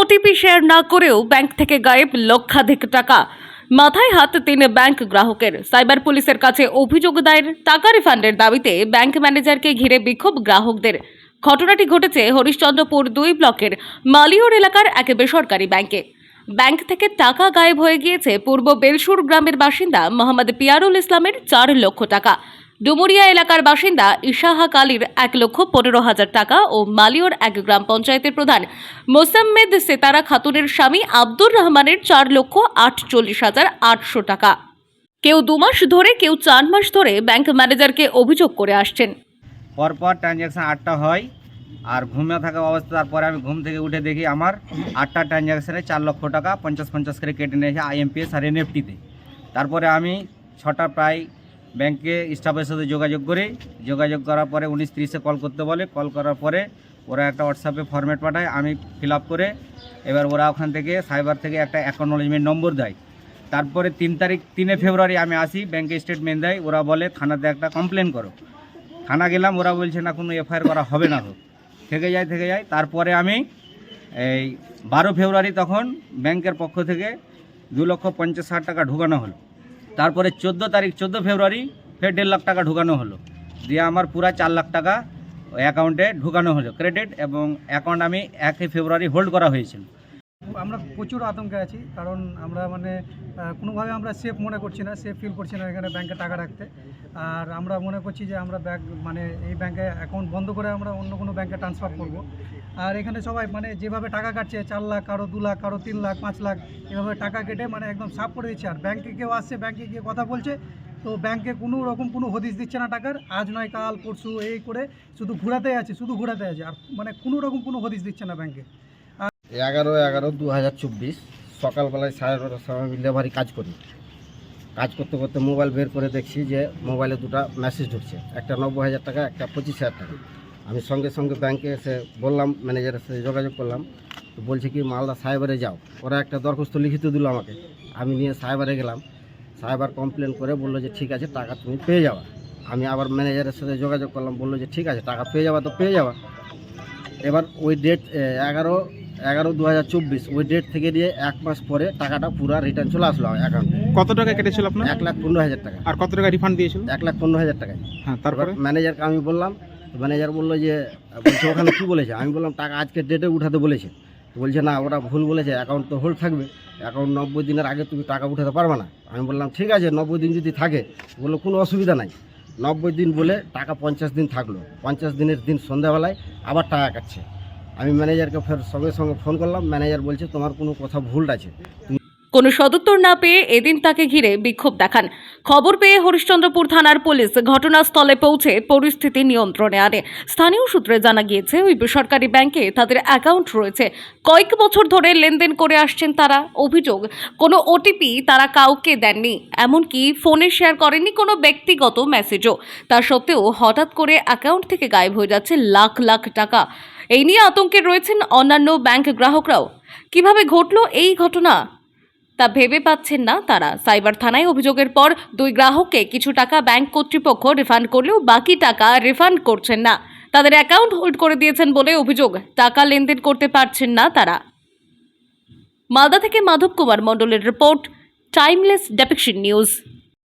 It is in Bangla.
ওটিপি শেয়ার না করেও ব্যাংক থেকে গায়েব লক্ষাধিক টাকা। মাথায় হাত তিন ব্যাংক গ্রাহকের। সাইবার পুলিশের কাছে অভিযোগ দায়ের টাকা রিফান্ডের দাবিতে ব্যাংক ম্যানেজারকে ঘিরে বিক্ষোভ গ্রাহকদের। ঘটনাটি ঘটেছে হরিশ্চন্দ্রপুর দুই ব্লকের মালিয়র এলাকার এক বেসরকারি ব্যাংকে ব্যাংক থেকে টাকা গায়েব হয়ে গিয়েছে পূর্ব বেলসুর গ্রামের বাসিন্দা মোহাম্মদ পিয়ারুল ইসলামের চার লক্ষ টাকা। ডুমুরিয়া এলাকার বাসিন্দা ইশাহাক আলীর এক লক্ষ পনেরো হাজার টাকা ও মালিয়র এক গ্রাম পঞ্চায়েতের প্রধান মোসাম্মেদ সেতারা খাতুনের স্বামী আব্দুর রহমানের চার লক্ষ আটচল্লিশ হাজার আটশো টাকা। কেউ দু মাস ধরে, কেউ চার মাস ধরে ব্যাংক ম্যানেজারকে অভিযোগ করে আসছেন। পরপর ট্রানজ্যাকশান আটটা হয় আর ঘুমিয়ে থাকা অবস্থা, তারপরে আমি ঘুম থেকে উঠে দেখি আমার আটটা ট্রানজ্যাকশানে চার লক্ষ টাকা পঞ্চাশ পঞ্চাশ করে কেটে নিয়েছে আইএমপিএস আর এনএফটিতে। তারপরে আমি ছটা প্রায় ব্যাংকে স্টাফের সাথে যোগাযোগ করি। যোগাযোগ করার পরে উনিশ তিরিশে কল করতে বলে। কল করার পরে ওরা একটা হোয়াটসঅ্যাপে ফরম্যাট পাঠায়, আমি ফিল করে এবার ওরা ওখান থেকে সাইবার থেকে একটা অ্যাকনোলেজমেন্ট নম্বর দেয়। তারপরে তিন তারিখ, তিনে ফেব্রুয়ারি আমি আসি ব্যাংকে স্টেটমেন্ট দেয়। ওরা বলে, থানাতে একটা কমপ্লেন করো। থানা গেলাম, ওরা বলছে, না, কোনো এফআইআর করা হবে না হোক। থেকে যায় থেকে যায়। তারপরে আমি এই বারো ফেব্রুয়ারি তখন ব্যাংকের পক্ষ থেকে দু লক্ষ পঞ্চাশ হাজার টাকা ঢুকানো হলো। তারপরে চোদ্দ তারিখ, চোদ্দ ফেব্রুয়ারি ফের দেড় লাখ টাকা ঢুকানো হলো। দিয়ে আমার পুরা চার লাখ টাকা অ্যাকাউন্টে ঢুকানো হলো ক্রেডিট এবং অ্যাকাউন্ট আমি একই ফেব্রুয়ারি হোল্ড করা হয়েছিল। আমরা প্রচুর আতঙ্কে আছি, কারণ আমরা মানে কোনোভাবে আমরা সেফ মনে করছি না সেফ ফিল করছি না এখানে ব্যাংকে টাকা রাখতে। আর আমরা মনে করছি যে আমরা ব্যাংক মানে এই ব্যাংকে অ্যাকাউন্ট বন্ধ করে আমরা অন্য কোনো ব্যাংকে ট্রান্সফার করব। আর এখানে সবাই মানে যেভাবে টাকা কাটছে, চার লাখ কারও, দু লাখ কারও, তিন লাখ, পাঁচ লাখ, এভাবে টাকা কেটে মানে একদম সাফ করে দিচ্ছে। আর ব্যাংকে কেউ আসছে ব্যাংকে গিয়ে কথা বলছে, তো ব্যাংকে কোনো রকম কোনো হদিশ দিচ্ছে না টাকার। আজ নয়, কাল, পরশু, এই করে শুধু ঘোরাতে আছে, শুধু ঘোরাতে আছে। আর মানে কোনো রকম কোনো হদিশ দিচ্ছে না ব্যাংকে এগারো এগারো দু হাজার চব্বিশ। সকালবেলায় সাড়ে নটার সময় ডেলিভারি কাজ করি। কাজ করতে করতে মোবাইল বের করে দেখছি যে মোবাইলে দুটো মেসেজ ঢুকছে। একটা নব্বই হাজার টাকা, একটা পঁচিশ হাজার টাকা। আমি সঙ্গে সঙ্গে ব্যাংকে এসে বললাম ম্যানেজারের সাথে যোগাযোগ করলাম। তো বলছে কি, মালদা সাইবারে যাও। ওরা একটা দরখাস্ত লিখিত দিল আমাকে। আমি নিয়ে সাইবারে গেলাম। সাইবার কমপ্লেন করে বলল যে, ঠিক আছে, টাকা তুমি পেয়ে যাওয়া আমি আবার ম্যানেজারের সাথে যোগাযোগ করলাম, বলল যে, ঠিক আছে, টাকা পেয়ে যাওয়া তো পেয়ে যাওয়া এবার ওই ডেট এগারো এগারো দু হাজার চব্বিশ। ওই ডেট থেকে দিয়ে এক মাস পরে টাকাটা পুরা রিটার্ন চলে আসলো আমার অ্যাকাউন্টে কত টাকা কেটেছিল আপনার? এক লাখ পনেরো হাজার টাকা। আর কত টাকা রিফান্ড দিয়েছিল? এক লাখ পনেরো হাজার টাকায়। হ্যাঁ তারপর? তারপরে ম্যানেজারকে আমি বললাম ম্যানেজার বলল যে বলছে ওখানে কী বলেছে? আমি বললাম টাকা আজকের ডেটে উঠাতে বলেছে। বলছে না ওরা ভুল বলেছে অ্যাকাউন্ট তো হোল্ড থাকবে। অ্যাকাউন্ট নব্বই দিনের আগে তুমি টাকা উঠাতে পারবে না। আমি বললাম ঠিক আছে নব্বই দিন যদি থাকে বলল কোনো অসুবিধা নাই। নব্বই দিন বলে টাকা পঞ্চাশ দিন থাকল। পঞ্চাশ দিনের দিন সন্ধ্যাবেলায় আবার টাকা কাটছে। আমি ম্যানেজারকে ফের সঙ্গে সঙ্গে ফোন করলাম। ম্যানেজার বলছে তোমার কোনো কথা ভুল আছে। কোনো সদুত্তর না পেয়ে এদিন তাকে ঘিরে বিক্ষোভ দেখান। খবর পেয়ে হরিশ্চন্দ্রপুর থানার পুলিশ ঘটনাস্থলে পৌঁছে পরিস্থিতি নিয়ন্ত্রণে আনে। স্থানীয় সূত্রে জানা গিয়েছে, ওই বেসরকারি ব্যাংকে তাদের অ্যাকাউন্ট রয়েছে। কয়েক বছর ধরে লেনদেন করে আসছেন তারা। অভিযোগ, কোনো ওটিপি তারা কাউকে দেননি। এমনকি ফোনে শেয়ার করেননি কোনো ব্যক্তিগত মেসেজও। তা সত্ত্বেও হঠাৎ করে অ্যাকাউন্ট থেকে গায়েব হয়ে যাচ্ছে লাখ লাখ টাকা। এই নিয়ে আতঙ্কে রয়েছেন অন্যান্য ব্যাংক গ্রাহকরাও। কীভাবে ঘটল এই ঘটনা? তা ভেবে পাচ্ছেন না তারা। সাইবার থানায় অভিযোগের পর দুই গ্রাহককে কিছু টাকা ব্যাংক কর্তৃপক্ষ রিফান্ড করলেও বাকি টাকা রিফান্ড করছেন না। তাদের অ্যাকাউন্ট হোল্ড করে দিয়েছেন বলে অভিযোগ। টাকা লেনদেন করতে পারছেন না তারা। মালদা থেকে মাধব কুমার মণ্ডলের রিপোর্ট টাইমলেস ডেপিকশন নিউজ